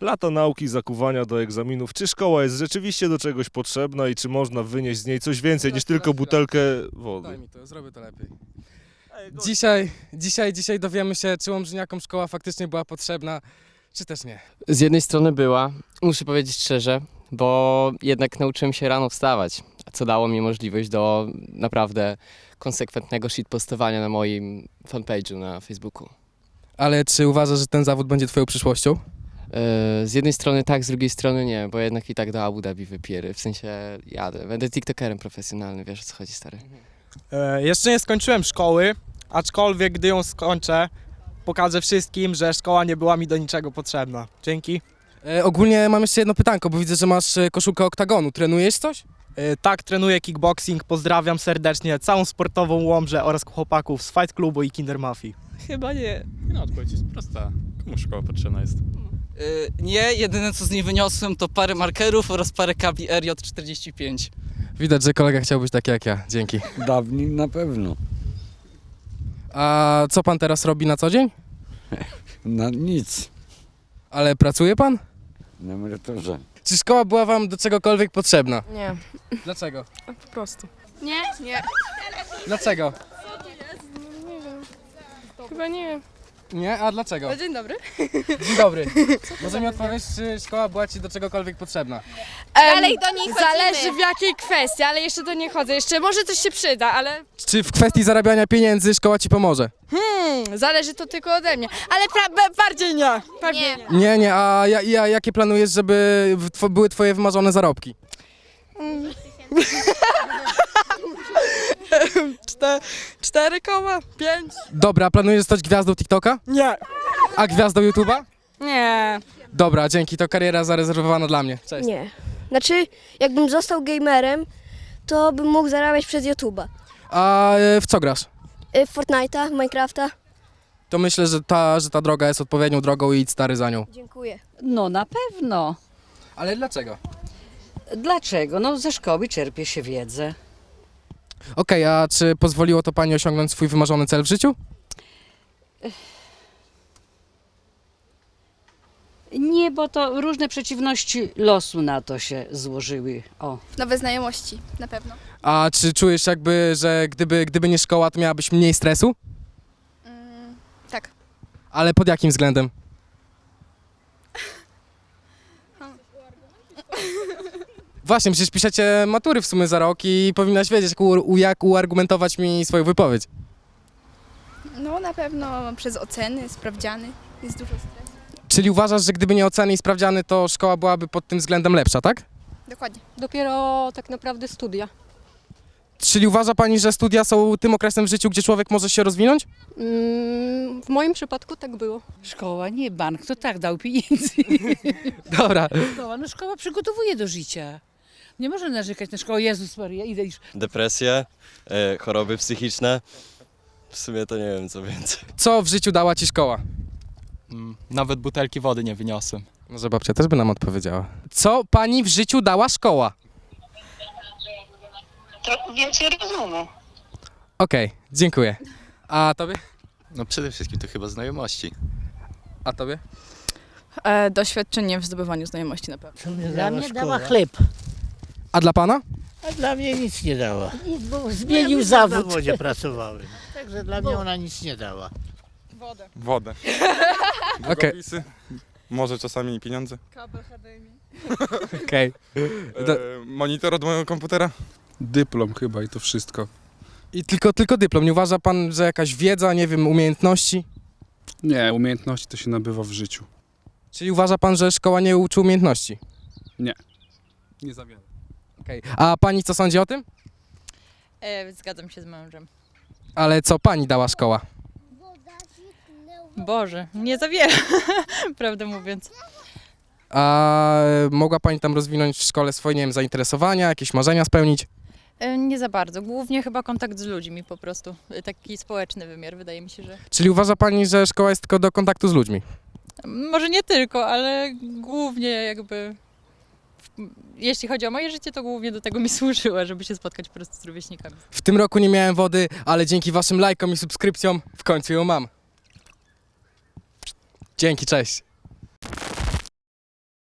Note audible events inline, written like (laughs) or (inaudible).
Lata nauki, zakuwania do egzaminów. Czy szkoła jest rzeczywiście do czegoś potrzebna i czy można wynieść z niej coś więcej niż tylko butelkę Daj wody? mi to, zrobię to lepiej. Dzisiaj, dzisiaj, dzisiaj dowiemy się, czy Łomżyniakom szkoła faktycznie była potrzebna, czy też nie. Z jednej strony była, muszę powiedzieć szczerze, bo jednak nauczyłem się rano wstawać, co dało mi możliwość do naprawdę konsekwentnego shitpostowania na moim fanpage'u na Facebooku. Ale czy uważasz, że ten zawód będzie twoją przyszłością? Yy, Z jednej strony tak, z drugiej strony nie, bo jednak i tak do Abu Dhabi wypiery, w sensie jadę, będę tiktokerem profesjonalnym, wiesz o co chodzi stary. E, jeszcze nie skończyłem szkoły, aczkolwiek gdy ją skończę, pokażę wszystkim, że szkoła nie była mi do niczego potrzebna. Dzięki. E, ogólnie mam jeszcze jedno pytanko, bo widzę, że masz e, koszulkę oktagonu. Trenujesz coś? E, tak, trenuję kickboxing, pozdrawiam serdecznie całą sportową Łomżę oraz chłopaków z Fight Clubu i Kinder Mafii. Chyba nie. No, odpowiedź jest prosta. Komu szkoła potrzebna jest? Y, nie, jedyne co z niej wyniosłem to parę markerów oraz parę kabli RJ45. Widać, że kolega chciał być taki jak ja. Dzięki. Dawniej na pewno. A co pan teraz robi na co dzień? (laughs) Na nic. Ale pracuje pan? Na emeryturze. Czy szkoła była wam do czegokolwiek potrzebna? Nie, Dlaczego? po prostu. Nie? Nie. Dlaczego? Chyba nie. Nie? A dlaczego? O, dzień dobry. Dzień dobry. Może mi odpowiedzieć, czy szkoła była ci do czegokolwiek potrzebna? Dalej do niej Zależy chodzimy. w jakiej kwestii, ale jeszcze do nie chodzę. Jeszcze może coś się przyda, ale Czy w kwestii zarabiania pieniędzy szkoła ci pomoże? hmm, zależy to tylko ode mnie. Ale pra- ba- bardziej nie. Bardziej Nie. nie. Nie, nie, a ja, ja, jakie planujesz, żeby w- two, były twoje wymarzone zarobki? Cztery koła? Pięć? Dobra, planujesz zostać gwiazdą TikToka? Nie. A gwiazdą YouTube'a? Nie. Dobra, dzięki, to kariera zarezerwowana dla mnie. Cześć. Nie. Znaczy, jakbym został gamerem, to bym mógł zarabiać przez YouTube'a. A e, w co grasz? Y, W Fortnite'a, w Minecrafta. To myślę, że ta, że ta droga jest odpowiednią drogą i idź stary za nią. Dziękuję. No na pewno. Ale dlaczego? Dlaczego? No ze szkoły czerpie się wiedzę. Okej, a czy pozwoliło to pani osiągnąć swój wymarzony cel w życiu? Nie, bo to różne przeciwności losu na to się złożyły. O. Nowe znajomości, na pewno. A czy czujesz jakby, że gdyby, gdyby nie szkoła, to miałabyś mniej stresu? Mm, tak. Ale pod jakim względem? Właśnie, przecież piszecie matury w sumie za rok i powinnaś wiedzieć, jak, u, jak uargumentować mi swoją wypowiedź. No na pewno przez oceny, sprawdziany. Jest dużo stresu. Czyli uważasz, że gdyby nie oceny i sprawdziany, to szkoła byłaby pod tym względem lepsza, tak? Dokładnie. Dopiero tak naprawdę studia. Czyli uważa pani, że studia są tym okresem w życiu, gdzie człowiek może się rozwinąć? Mm, w moim przypadku tak było. Szkoła, nie bank, to tak dał pieniędzy. (laughs) Dobra. Szkoła, no szkoła przygotowuje do życia. Nie można narzekać na szkołę. Jezus Maria, idę już. depresje, e, choroby psychiczne. W sumie to nie wiem co więcej. Co w życiu dała ci szkoła? Mm, Nawet butelki wody nie wyniosłem. Może babcia też by nam odpowiedziała. Co pani w życiu dała szkoła? Trochę więcej rozumu. Okej, dziękuję. A tobie? No przede wszystkim to chyba znajomości. A tobie? E, doświadczenie w zdobywaniu znajomości na pewno. Dla mnie dała chleb. A dla pana? A dla mnie nic nie dała. Bo zmienił zawód. W zawodzie pracowałem. Także dla mnie ona nic nie dała. Wodę. Wodę. (laughs) Okej. Długopisy. Może czasami pieniądze. Kabel HDMI. (laughs) Okej. Do- monitor od mojego komputera. Dyplom chyba i to wszystko. I tylko, tylko dyplom. Nie uważa pan, że jakaś wiedza, nie wiem, umiejętności? Nie, umiejętności to się nabywa w życiu. Czyli uważa pan, że szkoła nie uczy umiejętności? Nie za wiele. Okej. A pani co sądzi o tym? E, zgadzam się z mężem. Ale co pani dała szkoła? Boże, nie za wiele, (laughs) prawdę mówiąc. A mogła pani tam rozwinąć w szkole swoje, nie wiem, zainteresowania, jakieś marzenia spełnić? E, nie za bardzo. Głównie chyba kontakt z ludźmi po prostu. E, Taki społeczny wymiar, wydaje mi się, że. Czyli uważa pani, że szkoła jest tylko do kontaktu z ludźmi? Może nie tylko, ale głównie jakby. Jeśli chodzi o moje życie, to głównie do tego mi (laughs) służyła, żeby się spotkać po prostu z rówieśnikami. W tym roku nie miałem wody, ale dzięki waszym lajkom i subskrypcjom w końcu ją mam. Dzięki, cześć.